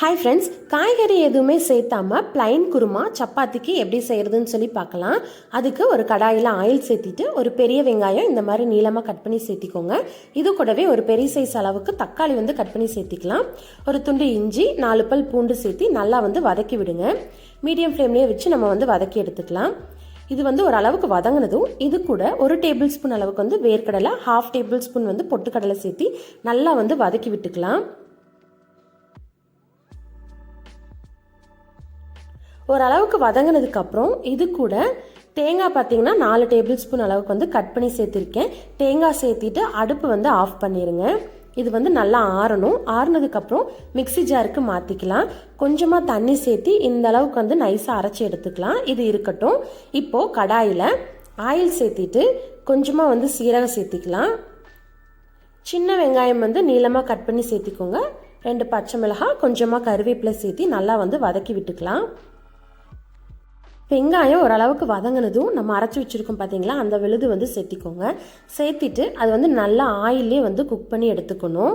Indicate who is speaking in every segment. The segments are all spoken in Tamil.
Speaker 1: ஹாய் ஃப்ரெண்ட்ஸ் காய்கறி எதுவுமே சேர்த்தாம பிளைன் குருமா சப்பாத்திக்கு எப்படி செய்கிறதுன்னு சொல்லி பார்க்கலாம். அதுக்கு ஒரு கடாயில் ஆயில் சேர்த்திட்டு ஒரு பெரிய வெங்காயம் இந்த மாதிரி நீளமாக கட் பண்ணி சேர்த்திக்கோங்க. இது கூடவே ஒரு பெரிய சைஸ் அளவுக்கு தக்காளி வந்து கட் பண்ணி சேர்த்திக்கலாம். ஒரு துண்டு இஞ்சி நாலு பல் பூண்டு சேர்த்தி நல்லா வந்து வதக்கி விடுங்க. மீடியம் ஃப்ளேம்லேயே வச்சு நம்ம வந்து வதக்கி எடுத்துக்கலாம். இது வந்து ஒரு அளவுக்கு வதங்கினதும் இது கூட ஒரு டேபிள் ஸ்பூன் அளவுக்கு வந்து வேர்க்கடலை ஹாஃப் டேபிள் ஸ்பூன் வந்து பொட்டுக்கடலை சேர்த்தி நல்லா வந்து வதக்கி விட்டுக்கலாம். ஓரளவுக்கு வதங்கினதுக்கப்புறம் இது கூட தேங்காய் பார்த்தீங்கன்னா நாலு டேபிள் ஸ்பூன் அளவுக்கு வந்து கட் பண்ணி சேர்த்துருக்கேன். தேங்காய் சேர்த்திட்டு அடுப்பு வந்து ஆஃப் பண்ணிடுங்க இது வந்து நல்லா ஆறணும். ஆறுனதுக்கப்புறம் மிக்சி ஜாருக்கு மாற்றிக்கலாம் கொஞ்சமாக தண்ணி சேர்த்தி இந்த அளவுக்கு வந்து நைஸாக அரைச்சி எடுத்துக்கலாம். இது இருக்கட்டும். இப்போது கடாயில் ஆயில் சேர்த்திட்டு கொஞ்சமாக வந்து சீரகம் சேர்த்திக்கலாம். சின்ன வெங்காயம் வந்து நீளமாக கட் பண்ணி சேர்த்திக்கோங்க. ரெண்டு பச்சை மிளகாய் கொஞ்சமாக கருவேப்பிலை சேர்த்தி நல்லா வந்து வதக்கி விட்டுக்கலாம். வெங்காயம் ஓரளவுக்கு வதங்கினதும் நம்ம அரைச்சி வச்சுருக்கோம் பார்த்தீங்களா அந்த விழுது வந்து சேர்த்திக்கோங்க. சேர்த்திட்டு அது வந்து நல்லா ஆயிலே வந்து குக் பண்ணி எடுத்துக்கணும்.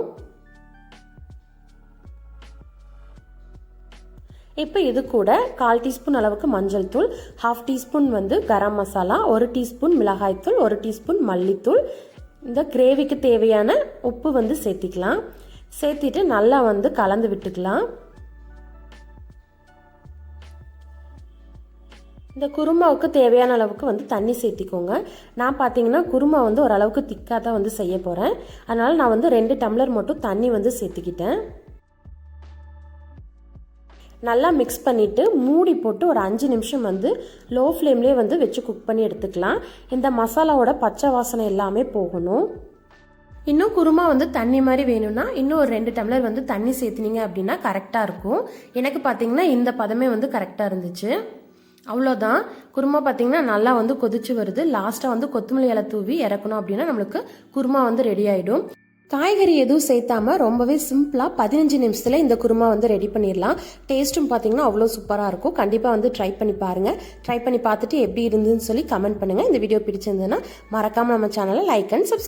Speaker 1: இப்போ இது கூட கால் டீஸ்பூன் அளவுக்கு மஞ்சள் தூள் ஹாஃப் டீஸ்பூன் வந்து கரம் மசாலா ஒரு டீஸ்பூன் மிளகாய்த்தூள் ஒரு டீஸ்பூன் மல்லித்தூள். இந்த கிரேவிக்கு தேவையான உப்பு வந்து சேர்த்திக்கலாம். சேர்த்திட்டு நல்லா வந்து கலந்து விட்டுக்கலாம். இந்த குருமாவுக்கு தேவையான அளவுக்கு வந்து தண்ணி சேர்த்திக்கோங்க. நான் பார்த்தீங்கன்னா குருமா வந்து ஓரளவுக்கு திக்காக தான் வந்து செய்ய போகிறேன் அதனால் நான் வந்து ரெண்டு டம்ளர் மட்டும் தண்ணி வந்து சேர்த்துக்கிட்டேன். நல்லா மிக்ஸ் பண்ணிவிட்டு மூடி போட்டு ஒரு அஞ்சு நிமிஷம் வந்து லோ ஃப்ளேம்லேயே வந்து வச்சு குக் பண்ணி எடுத்துக்கலாம். இந்த மசாலாவோட பச்சை வாசனை எல்லாமே போகணும். இன்னும் குருமா வந்து தண்ணி மாதிரி வேணும்னா இன்னும் ஒரு ரெண்டு டம்ளர் வந்து தண்ணி சேர்த்துனீங்க அப்படின்னா கரெக்டாக இருக்கும். எனக்கு பார்த்தீங்கன்னா இந்த பதமே வந்து கரெக்டாக இருந்துச்சு. அவ்வளோதான் குருமா பார்த்திங்கன்னா நல்லா வந்து கொதிச்சு வருது. லாஸ்ட்டாக வந்து கொத்தமல்லி இலை தூவி இறக்கணும் அப்படின்னா நம்மளுக்கு குருமா வந்து ரெடி ஆகிடும் காய்கறி எதுவும் சேர்த்தாம ரொம்பவே சிம்பிளாக பதினஞ்சு நிமிஷத்தில் இந்த குருமா வந்து ரெடி பண்ணிடலாம். டேஸ்ட்டும் பார்த்தீங்கன்னா அவ்வளோ சூப்பராக இருக்கும். கண்டிப்பாக வந்து ட்ரை பண்ணி பாருங்கள் ட்ரை பண்ணி பார்த்துட்டு எப்படி இருந்துன்னு சொல்லி கமெண்ட் பண்ணுங்கள் இந்த வீடியோ பிடிச்சிருந்ததுன்னா மறக்காமல் நம்ம சேனலை லைக் அண்ட் சப்ஸ்கிரைப்